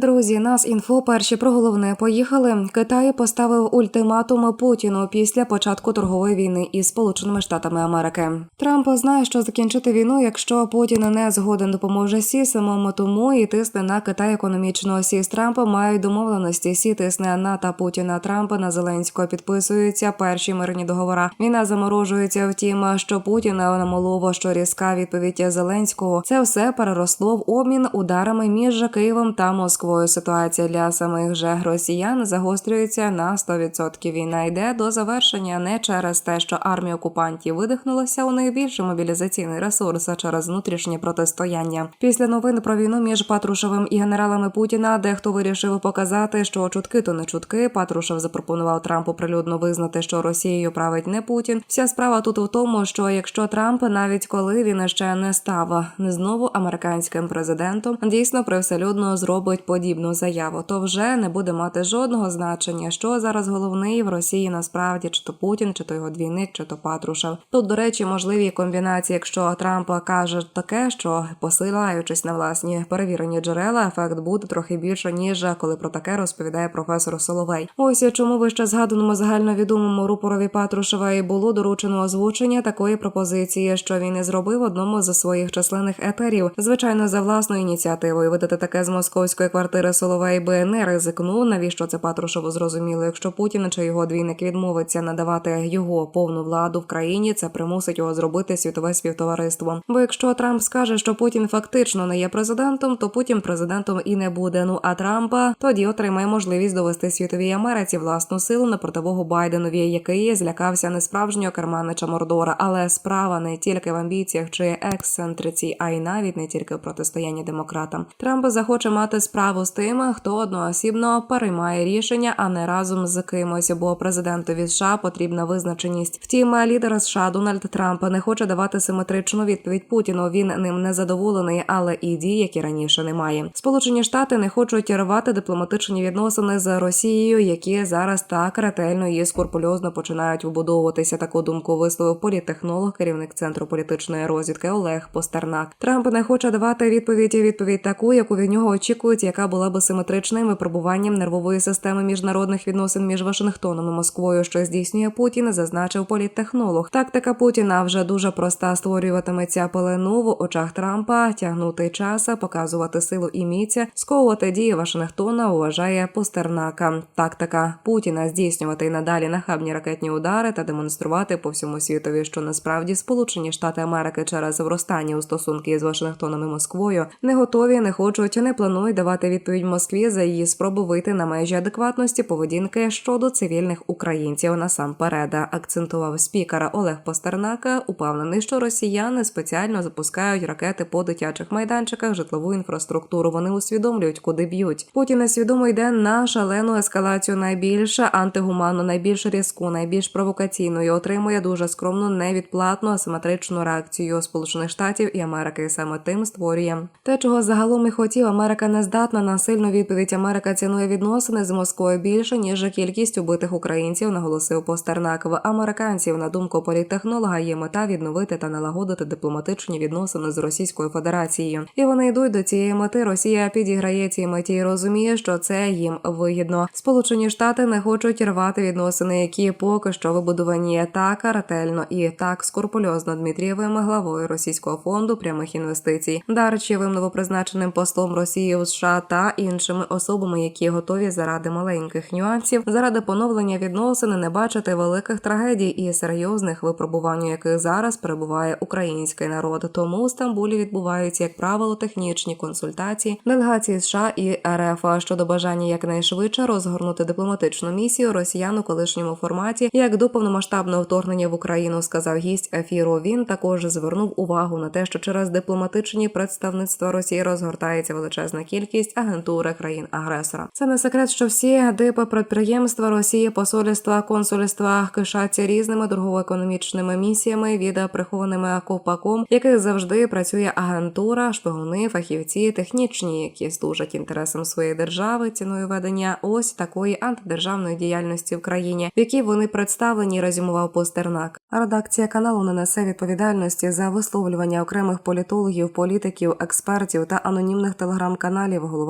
Друзі, нас інфо перші про головне поїхали. Китай поставив ультиматум Путіну після початку торгової війни із Сполученими Штатами Америки. Трамп знає, що закінчити війну, якщо Путін не згоден допоможе Сі самому тому і тисне на Китай економічно. Сі з Трампом мають домовленості. Сі тисне на та Путіна Трампа на Зеленського підписуються перші мирні договора. Війна заморожується. Втім, що Путіна намолово, що різка відповідь Зеленського. Це все переросло в обмін ударами між Києвом та Москвою. Ситуація для самих же росіян загострюється на 100%. Війна йде до завершення не через те, що армія окупантів видихнулася у них більше мобілізаційний ресурс, а через внутрішнє протистояння. Після новин про війну між Патрушевим і генералами Путіна дехто вирішив показати, що чутки то не чутки. Патрушев запропонував Трампу прилюдно визнати, що Росією править не Путін. Вся справа тут у тому, що якщо Трамп, навіть коли він ще не став не знову американським президентом, дійсно привселюдно зробить подібну заяву, то вже не буде мати жодного значення, що зараз головний в Росії насправді чи то Путін, чи то його двійник, чи то Патрушев. Тут, до речі, можливі комбінації, якщо Трамп каже таке, що посилаючись на власні перевірені джерела, ефект буде трохи більше ніж коли про таке розповідає професор Соловей. Ось чому вище згаданому загальновідомому рупорові Патрушева і було доручено озвучення такої пропозиції, що він і зробив одному з своїх численних етерів, звичайно, за власною ініціативою видати таке з московської квартири Соловей би не ризикнув. Навіщо це Патрушеву зрозуміло? Якщо Путін чи його двійник відмовиться надавати його повну владу в країні, це примусить його зробити світове співтовариство. Бо якщо Трамп скаже, що Путін фактично не є президентом, то Путін президентом і не буде. Ну а Трампа тоді отримає можливість довести світовій Америці власну силу на противогу Байденові, який злякався не справжнього керманича Мордора, але справа не тільки в амбіціях чи ексцентриці, а й навіть не тільки в протистоянні демократам. Трамп захоче мати справу з тим, хто одноосібно переймає рішення, а не разом з кимось, бо президентові США потрібна визначеність. Втім, лідер США Дональд Трамп не хоче давати симетричну відповідь Путіну. Він ним не задоволений, але і дій, які раніше немає. Сполучені Штати не хочуть рвати дипломатичні відносини з Росією, які зараз так ретельно і скрупульозно починають вибудовуватися. Таку думку висловив політтехнолог, керівник центру політичної розвідки Олег Постернак. Трамп не хоче давати відповідь відповідь таку, яку від нього очікують, яка була би симетричним випробуванням нервової системи міжнародних відносин між Вашингтоном і Москвою, що здійснює Путін, зазначив політтехнолог. Тактика Путіна вже дуже проста створюватиметься пелену в очах Трампа, тягнути час, показувати силу і міць, сковувати дії Вашингтона. Вважає Постернака. Тактика Путіна здійснювати й надалі нахабні ракетні удари та демонструвати по всьому світові, що насправді Сполучені Штати Америки через вростання у стосунки з Вашингтоном і Москвою не готові, не хочуть, не планують давати відповідь Москві за її спробу вийти на межі адекватності поведінки щодо цивільних українців. Насамперед акцентував спікера Олег Постернака, упевнений, що росіяни спеціально запускають ракети по дитячих майданчиках, житлову інфраструктуру. Вони усвідомлюють, куди б'ють. Путін свідомо йде на шалену ескалацію найбільш антигуманну, найбільш різку, найбільш провокаційну і отримує дуже скромну, невідплатну асиметричну реакцію Сполучених Штатів і Америки. Саме тим створює те, чого загалом і хотів. Америка не здатна на сильну відповідь. Америка цінує відносини з Москвою більше ніж кількість убитих українців. Наголосив Постернак. В американців на думку політтехнолога є мета відновити та налагодити дипломатичні відносини з Російською Федерацією. І вони йдуть до цієї мети. Росія підіграє цій меті і розуміє, що це їм вигідно. Сполучені Штати не хочуть рвати відносини, які поки що вибудовані так ретельно і так скрупульозно Дмитрієвим главою російського фонду прямих інвестицій, Дарчевим новопризначеним послом Росії у США та іншими особами, які готові заради маленьких нюансів, заради поновлення відносин не бачити великих трагедій і серйозних випробувань, у яких зараз перебуває український народ. Тому у Стамбулі відбуваються, як правило, технічні консультації делегації США і РФ щодо бажання якнайшвидше розгорнути дипломатичну місію росіян у колишньому форматі, як до повномасштабного вторгнення в Україну, сказав гість ефіру. Він також звернув увагу на те, що через дипломатичні представництва Росії розгортається величезна кількість агентури країн-агресора. Це не секрет, що всі дипи підприємства Росії, посольства, консульства кишаться різними торгово-економічними місіями від прихованими ковпаком, яких завжди працює агентура, шпигуни, фахівці, технічні, які служать інтересам своєї держави, ціною ведення ось такої антидержавної діяльності в країні, в якій вони представлені, резюмував Постернак. Редакція каналу не несе відповідальності за висловлювання окремих політологів, політиків, експертів та анонімних телеграм-каналів. Голова